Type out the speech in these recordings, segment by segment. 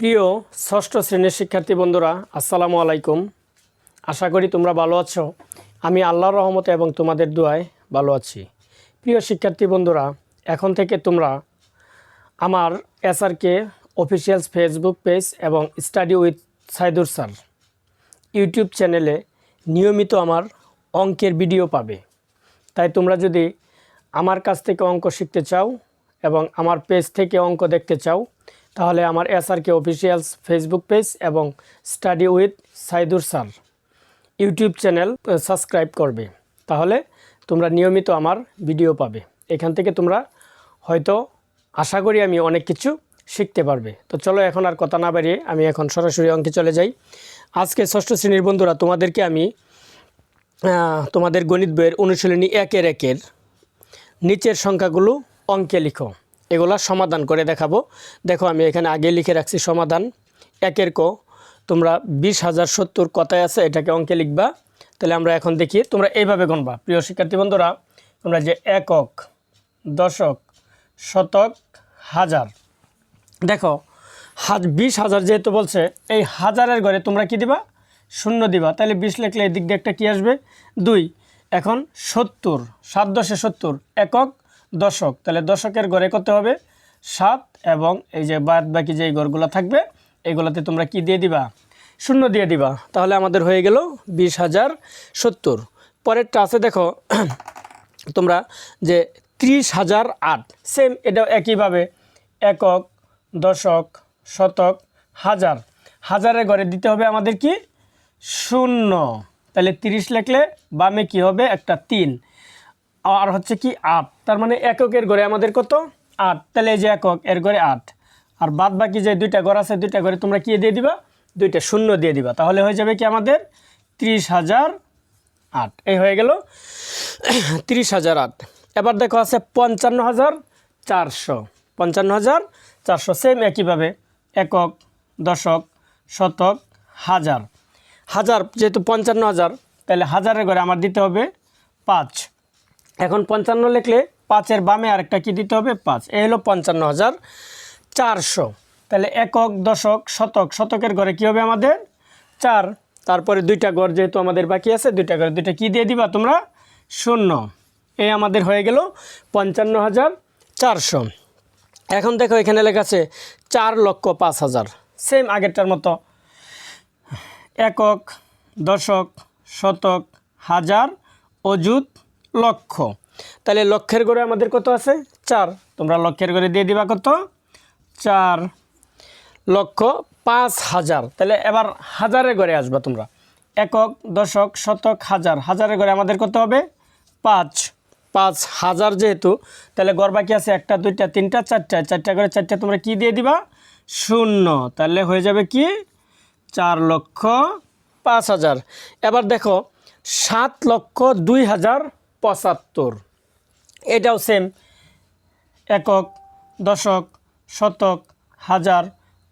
প্রিয় ষষ্ঠ শ্রেণির শিক্ষার্থী বন্ধুরা, আসসালামু আলাইকুম। আশা করি তোমরা ভালো আছো। আমি আল্লাহর রহমতে এবং তোমাদের দোয়ায় ভালো আছি। প্রিয় শিক্ষার্থী বন্ধুরা, এখন থেকে তোমরা আমার এসআরকে অফিসিয়ালস ফেসবুক পেজ এবং study with Saidur sir YouTube চ্যানেলে নিয়মিত আমার অঙ্কের ভিডিও পাবে। তাই তোমরা যদি আমার কাছ থেকে অঙ্ক শিখতে চাও এবং আমার পেজ থেকে অঙ্ক দেখতে চাও তাহলে আমার এসআরকে অফিসিয়ালস ফেসবুক পেজ এবং study with Saidur sir YouTube channel subscribe করবে। তাহলে তোমরা নিয়মিত আমার ভিডিও পাবে। এখান থেকে তোমরা হয়তো আশা করি আমি অনেক কিছু শিখতে পারবে। তো চলো এখন আর কথা না বাড়িয়ে আমি এখন সরাসরি অঙ্কে চলে যাই। আজকে ষষ্ঠ শ্রেণির বন্ধুরা, তোমাদেরকে আমি তোমাদের গণিত বইয়ের অনুশীলনী একের একের নিচের সংখ্যাগুলো অঙ্কে লিখো। এগুলা সমাধান করে দেখাবো। দেখো আমি এখানে আগে লিখে রাখছি সমাধান। একের ক, তোমরা বিশ হাজার সত্তর কথায় আছে, এটাকে অঙ্কে লিখবা। তাহলে আমরা এখন দেখি, তোমরা এইভাবে গণবা প্রিয় শিক্ষার্থী বন্ধুরা, তোমরা যে একক, দশক, শতক, হাজার। দেখো, হাজ, বিশ হাজার যেহেতু বলছে, এই হাজারের ঘরে তোমরা কি দিবা? শূন্য দিবা। তাহলে বিশ লিখলে এই দিক দিয়ে একটা কী আসবে? দুই। এখন সত্তর, সাত দশে সত্তর, একক দশক। তাহলে দশকের ঘরে কত হবে? সাত এবং এই যে বাদ বাকি যে ঘরগুলো থাকবে, এগুলোতে তোমরা কি দিয়ে দিবা? শূন্য দিয়ে দিবা। তাহলে আমাদের হয়ে গেল বিশ হাজার সত্তর। পরেরটা আছে, দেখো, তোমরা যে ত্রিশ হাজার আট। সেম এটাও একইভাবে। একক, দশক, শতক, হাজার। হাজারের ঘরে দিতে হবে আমাদের কি? শূন্য। তাহলে তিরিশ লিখলে বামে কি হবে? একটা তিন। আর হচ্ছে কি আট। তার মানে এককের ঘরে আমাদের কত? আট। তাহলে এই যে একক, এর ঘরে আট। আর বাদ বাকি যে দুইটা ঘর আছে, দুইটা ঘরে তোমরা কি দিয়ে দিবা? দুইটা শূন্য দিয়ে দিবা। তাহলে হয়ে যাবে কি আমাদের? ত্রিশ হাজার আট। এই হয়ে গেল তিরিশ হাজার আট। এবার দেখো আছে পঞ্চান্ন হাজার চারশো। পঞ্চান্ন হাজার চারশো। সেম একইভাবে। একক, দশক, শতক, হাজার। হাজার যেহেতু পঞ্চান্ন হাজার, তাহলে হাজারের ঘরে আমার দিতে হবে পাঁচ। এখন পঞ্চান্ন লিখলে পাঁচের বামে আরেকটা কি দিতে হবে? পাঁচ। এ হলো পঞ্চান্ন হাজার চারশো। তাহলে একক, দশক, শতক, শতকের ঘরে কি হবে আমাদের? চার। তারপরে দুইটা ঘর যেহেতু আমাদের বাকি আছে, দুইটা ঘরে দুইটা কি দিয়ে দিবা তোমরা? শূন্য। এ আমাদের হয়ে গেল পঞ্চান্ন হাজার চারশো। এখন দেখো এখানে লেখা আছে চার লক্ষ পাঁচ হাজার। সেম আগেরটার মতো। একক, দশক, শতক, হাজার, অযুত লক্ষ। তাহলে লক্ষের গড়ে আমাদের কত আছে? চার। তোমরা লক্ষের গড়ে দিয়ে দিবা কত? চার লক্ষ পাঁচ হাজার। তাহলে এবার হাজারের ঘরে আসবা তোমরা। একক, দশক, শতক, হাজার। হাজারের ঘরে আমাদের কত হবে? পাঁচ। পাঁচ হাজার যেহেতু, তাহলে গড় বাকি আছে একটা, দুইটা, তিনটা, চারটা। চারটা করে চারটা তোমরা কি দিয়ে দিবা? শূন্য। তাহলে হয়ে যাবে কি? চার লক্ষ পাঁচ হাজার। এবার দেখো, সাত লক্ষ দুই হাজার পঁচাত্তর। এটাও সেম একক, দশক, শতক, হাজার,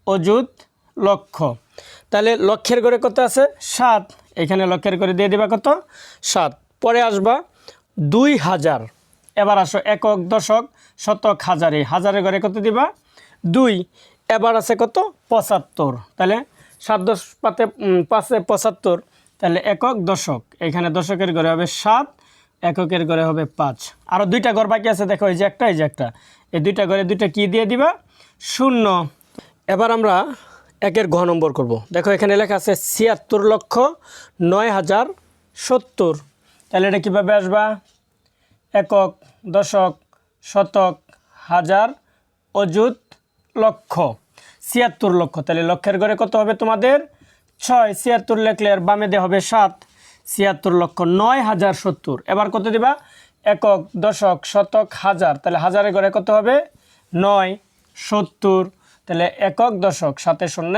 অযুত, লক্ষ। তাহলে লক্ষের ঘরে কত আছে? সাত। এখানে লক্ষের ঘরে দিয়ে দেবা কত? সাত। পরে আসবা দুই হাজার। এবার আসো একক, দশক, শতক, হাজার। এই হাজারের ঘরে কত দিবা? দুই। এবার আছে কত? পঁচাত্তর। তাহলে সাত দশ পাতে পাঁচে পঁচাত্তর। তাহলে একক, দশক। এখানে দশকের ঘরে হবে সাত। এককের ঘরে হবে পাঁচ। আরও দুইটা ঘর বাকি আছে, দেখো, এই যে একটা, এই যে একটা। এই দুইটা ঘরে দুইটা কি দিয়ে দিবা? শূন্য। এবার আমরা একের ঘ নম্বর করব। দেখো, এখানে লেখা আছে ছিয়াত্তর লক্ষ নয় হাজার সত্তর। তাহলে এটা কীভাবে আসবা? একক, দশক, শতক, হাজার, অযুত লক্ষ। ছিয়াত্তর লক্ষ। তাহলে লক্ষের ঘরে কত হবে তোমাদের? ছয়। ছিয়াত্তর লেখলে আর বামে দিয়ে হবে সাত। ছিয়াত্তর লক্ষ নয় হাজার সত্তর। এবার কত দিবা? একক, দশক, শতক, হাজার। তাহলে হাজারের ঘরে কত হবে? নয়, সত্তর। তাহলে একক, দশক সাথে শূন্য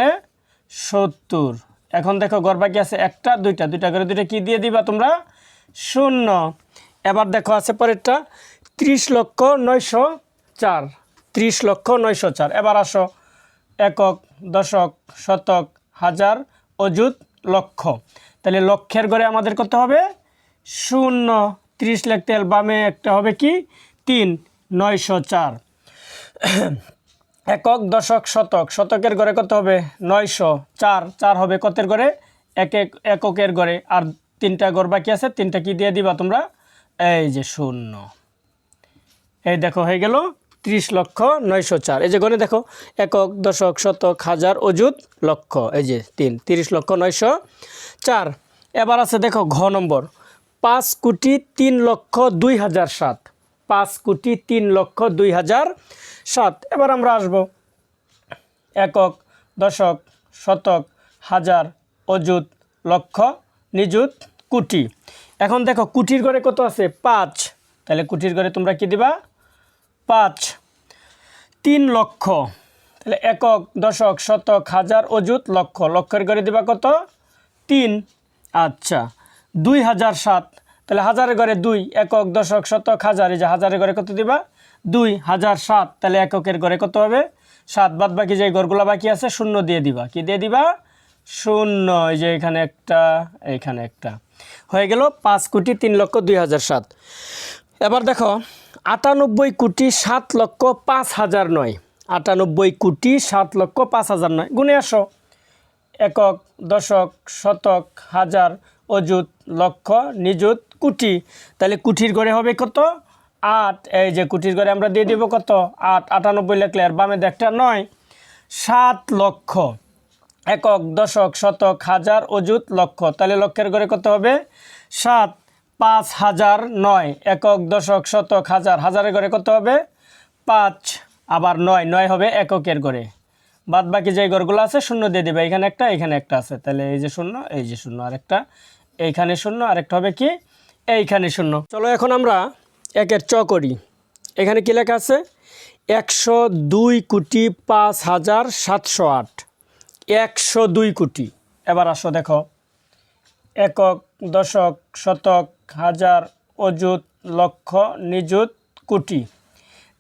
সত্তর। এখন দেখো গড় বাকি আছে একটা, দুইটা। দুইটা করে দুইটা কি দিয়ে দিবা তোমরা? শূন্য। এবার দেখো, আছে পরেরটা। ত্রিশ লক্ষ নয়শো চার। ত্রিশ লক্ষ নয়শো চার। এবার আসো। একক, দশক, শতক, হাজার, অযুত লক্ষ। তাহলে লক্ষের ঘরে আমাদের কত হবে? শূন্য। ত্রিশ লিখতে বামে একটা হবে কি? তিন। নয়শো চার। একক, দশক, শতক। শতকের ঘরে কত হবে? নয়শো চার। চার হবে কতের ঘরে? এক এক এককের ঘরে। আর তিনটা ঘর বাকি আছে, তিনটা কি দিয়ে দিবা তোমরা? এই যে শূন্য। এই দেখো, হয়ে গেল। ত্রিশ লক্ষ নয়শো চার। এই যে গণে দেখো, একক, দশক, শতক, হাজার, অযুত লক্ষ। এই যে তিন, তিরিশ লক্ষ নয়শো চার। এবার আছে দেখো ঘ নম্বর। পাঁচ কোটি তিন লক্ষ দুই হাজার সাত। পাঁচ কোটি তিন লক্ষ দুই হাজার সাত। এবার আমরা আসব। একক, দশক, শতক, হাজার, অযুত লক্ষ, নিযুত কোটি। এখন দেখো, কুটির ঘরে কত আছে? পাঁচ। তাহলে কুটির ঘরে তোমরা কি দিবা? পাঁচ, তিন লক্ষ। তাহলে একক, দশক, শতক, হাজার, অযুত লক্ষ। লক্ষের ঘরে দিবা কত? তিন। আচ্ছা দুই হাজার সাত। তাহলে হাজারের ঘরে দুই, একক, দশক, শতক, হাজার। এই যে হাজারের ঘরে কত দিবা? দুই হাজার সাত। তাহলে এককের ঘরে কত হবে? সাত। বাদ বাকি যে ঘরগুলো বাকি আছে, শূন্য দিয়ে দিবা। কি দিয়ে দিবা? শূন্য। এই যে এখানে একটা এখানে একটা। হয়ে গেল পাঁচ কোটি তিন লক্ষ দুই হাজার সাত। এবার দেখো আটানব্বই কোটি সাত লক্ষ পাঁচ হাজার নয়। আটানব্বই কোটি সাত লক্ষ পাঁচ হাজার নয়। গুণে আসো। একক, দশক, শতক, হাজার, অযুত, লক্ষ, নিযুত, কোটি। তাহলে কুঠির ঘরে হবে কত? আট। এই যে কুঠির ঘরে আমরা দিয়ে দিব কত? আট। আটানব্বই লেখলে আর বামে একটা নয়। সাত লক্ষ। একক, দশক, শতক, হাজার, অযুত, লক্ষ। তাহলে লক্ষের ঘরে কত হবে? সাত। পাঁচ হাজার নয়, একক দশক শতক হাজার হাজারের ঘরে কত হবে? পাঁচ, আবার নয় নয় হবে এককের ঘরে বাদ বাকি যে ঘরগুলো আছে, শূন্য দিয়ে দেবে। এখানে একটা এখানে একটা আছে। তাহলে এই যে শূন্য, এই যে শূন্য, আরেকটা। এইখানে শূন্য, আরেকটা হবে কি? এইখানে শূন্য। চলো এখন আমরা একের চ করি। এখানে কী লেখা আছে? একশো দুই কোটি পাঁচ হাজার সাতশো আট। একশো দুই কোটি। এবার আসো দেখো। একক দশক, শতক, হাজার, অযুত, লক্ষ, নিযুত, কোটি।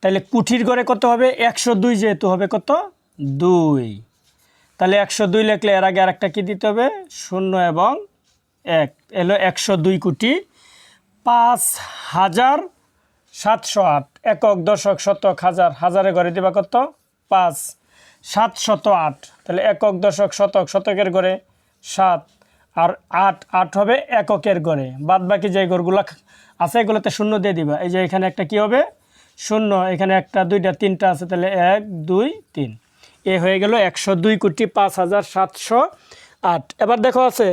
তাহলে কুঠির ঘরে কত হবে? একশো দুই যেহেতু হবে কত? দুই। তাহলে একশো দুই লেখলে এর আগে আরেকটা কী দিতে হবে? শূন্য এবং এক। এলো একশো দুই কোটি পাঁচ হাজার সাতশো আট। একক, দশক, শতক, হাজার। হাজারে ঘরে দিবা কত? পাঁচ। সাতশত আট। তাহলে একক, দশক, শতক, শতকের ঘরে সাত। আর আট আট হবে এককের গড়ে। বাদ বাকি যে ঘরগুলো আছে, এগুলোতে শূন্য দিয়ে দিবা। এই যে এখানে একটা কি হবে? শূন্য। এখানে একটা, দুইটা, তিনটা আছে, তাহলে এক, দুই, তিন। এ হয়ে গেল একশো দুই কোটি পাঁচ হাজার সাতশো আট। এবার দেখো আছে,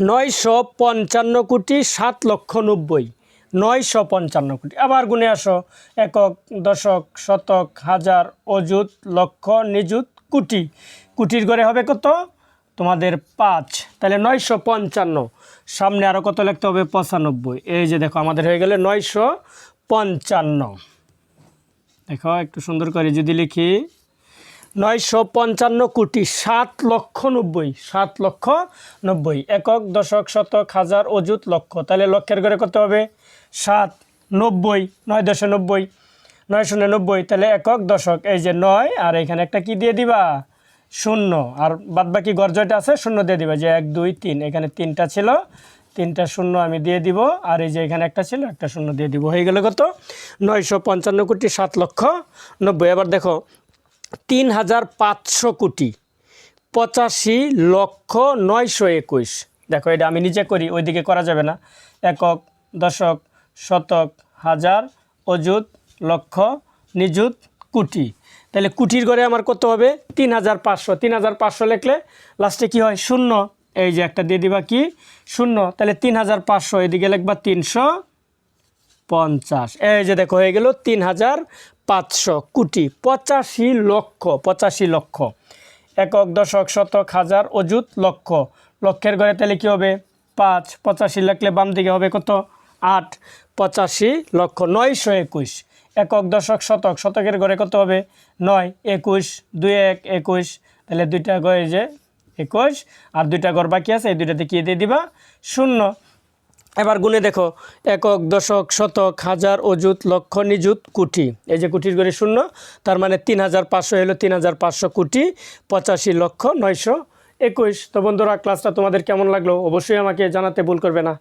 নয়শো পঞ্চান্ন কোটি সাত লক্ষ নব্বই। নয়শো পঞ্চান্ন কোটি। আবার গুনে আসো। একক, দশক, শতক, হাজার, অযুত, লক্ষ, নিযুত, কোটি। কোটির ঘরে হবে কত? তোমাদের পাঁচ। তাহলে নয়শো পঞ্চান্ন। সামনে আরও কত লিখতে হবে? পঁচানব্বই। এই যে দেখো, আমাদের হয়ে গেলে নয়শো পঞ্চান্ন। দেখো, একটু সুন্দর করে যদি লিখি। নয়শো পঞ্চান্ন কোটি সাত লক্ষ নব্বই। সাত লক্ষ নব্বই। একক, দশক, শতক, হাজার, অযুত, লক্ষ। তাহলে লক্ষের ঘরে কত হবে? সাত, নব্বই, নয় দশো নব্বই। নয় শূন্য নব্বই তাহলে একক, দশক। এই যে নয়, আর এখানে একটা কি দিয়ে দিবা? শূন্য। আর বাদবাকি গর্জয়টা আছে, শূন্য দিয়ে দিবে। যে এক, দুই, তিন, এখানে তিনটা ছিল। তিনটা শূন্য আমি দিয়ে দিব। আর এই যে এখানে একটা ছিল, একটা শূন্য দিয়ে দিব। হয়ে গেল কত? নয়শো পঞ্চান্ন কোটি সাত লক্ষ নব্বই। এবার দেখো, তিন হাজার পাঁচশো কোটি, পঁচাশি লক্ষ নয়শো একুশ। দেখো, এটা আমি নিজে করি, ওইদিকে করা যাবে না। একক, দশক, শতক, হাজার, অযুত, লক্ষ, নিযুত কোটি। তাহলে কুটির ঘরে আমার কত হবে? তিন হাজার পাঁচশো। তিন হাজার পাঁচশো লিখলে লাস্টে কি হয়? শূন্য। এই যে একটা দিয়ে দিবা কি? শূন্য। তাহলে তিন হাজার পাঁচশো। এদিকে লিখবা তিনশো পঞ্চাশ। এই যে দেখো, হয়ে গেল তিন হাজার পাঁচশো কোটি। পঁচাশি লক্ষ পঁচাশি লক্ষ। একক, দশক, শতক, হাজার, অযুত, লক্ষ। লক্ষের ঘরে তাহলে কী হবে? পাঁচ। পঁচাশি লিখলে বাম দিকে হবে কত? আট। পঁচাশি লক্ষ, নয়শো একুশ। একক দশক শতক, শতকের ঘরে কত হবে? নয়, একুশ, দুই এক, একুশ। তাহলে দুইটা ঘরে যে একুশ, আর দুইটা ঘর বাকি আছে, এই দুইটাতে কি দিয়ে দিবা? শূন্য। এবার গুনে দেখো, একক দশক, শতক, হাজার, অযুত, লক্ষ, নিযুত, কোটি। এই যে কোটির করে শূন্য, তার মানে তিন হাজার পাঁচশো এলো তিন হাজার পাঁচশো কোটি, পঁচাশি লক্ষ নয়শো একুশ। তো বন্ধুরা ক্লাসটা তোমাদের কেমন লাগল? অবশ্যই আমাকে জানাতে ভুল করবে না।